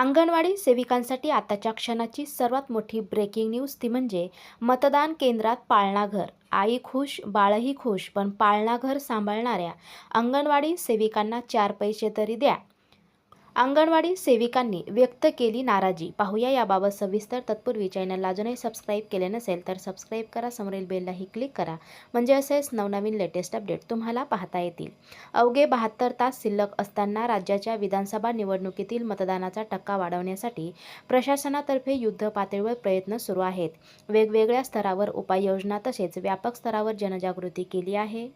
अंगणवाडी सेविकांसाठी आताच्या क्षणाची सर्वात मोठी ब्रेकिंग न्यूज ती म्हणजे मतदान केंद्रात पाळणाघर आई खुश बाळही खुश पण पाळणाघर सांभाळणाऱ्या अंगणवाडी सेविकांना चार पैसे तरी द्या. अंगणवाडी सेविकांनी व्यक्त केली नाराजी. पाहूया याबाबत सविस्तर तत्पूर्वी चॅनलला अजूनही सबस्क्राईब केले नसेल तर सबस्क्राईब करा समोरील बेललाही क्लिक करा. म्हणजे असेच नवनवीन लेटेस्ट अपडेट तुम्हाला पाहता येतील. अवघे बहात्तर तास शिल्लक असताना राज्याच्या विधानसभा निवडणुकीतील मतदानाचा टक्का वाढवण्यासाठी प्रशासनातर्फे युद्ध पातळीवर प्रयत्न सुरू आहेत. वेगवेगळ्या स्तरावर उपाययोजना तसेच व्यापक स्तरावर जनजागृती केली आहे.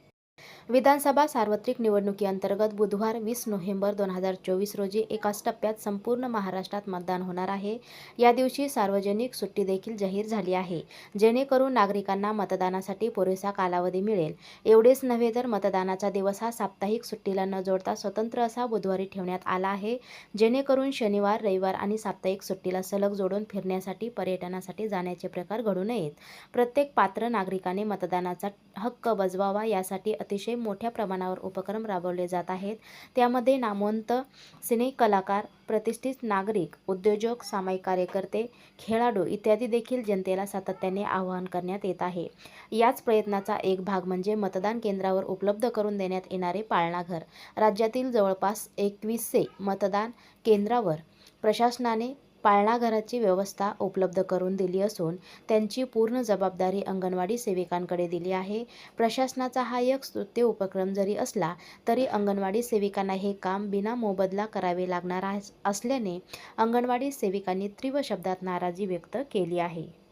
विधानसभा सार्वत्रिक निवडणुकीअंतर्गत बुधवार वीस नोव्हेंबर दोन हजार चोवीस रोजी एकाच टप्प्यात संपूर्ण महाराष्ट्रात मतदान होणार आहे. या दिवशी सार्वजनिक सुट्टी देखील जाहीर झाली आहे जेणेकरून नागरिकांना मतदानासाठी पुरेसा कालावधी मिळेल. एवढेच नव्हे तर मतदानाचा दिवस हा साप्ताहिक सुट्टीला न जोडता स्वतंत्र असा बुधवारी ठेवण्यात आला आहे जेणेकरून शनिवार रविवार आणि साप्ताहिक सुट्टीला सलग जोडून फिरण्यासाठी पर्यटनासाठी जाण्याचे प्रकार घडू नयेत. प्रत्येक पात्र नागरिकाने मतदानाचा हक्क बजवावा यासाठी अतिशय मोठ्या प्रमाणावर उपक्रम राबवले जात आहेत. त्यामध्ये नामवंत सिने कलाकार प्रतिष्ठित नागरिक उद्योजक सामायिक कार्यकर्ते खेळाडू इत्यादी देखील जनतेला सातत्याने आवाहन करण्यात येत आहे. याच प्रयत्नाचा एक भाग म्हणजे मतदान केंद्रावर उपलब्ध करून देण्यात येणारे पाळणाघर. राज्यातील जवळपास एकवीसशे मतदान केंद्रावर प्रशासनाने पाळणाघराची व्यवस्था उपलब्ध करून दिली असून त्यांची पूर्ण जबाबदारी अंगणवाडी सेविकांकडे दिली आहे. प्रशासनाचा हा एक स्तुत्य उपक्रम जरी असला तरी अंगणवाडी सेविकांना हे काम बिना मोबदला करावे लागणार असल्याने अंगणवाडी सेविकांनी तीव्र शब्दात नाराजी व्यक्त केली आहे.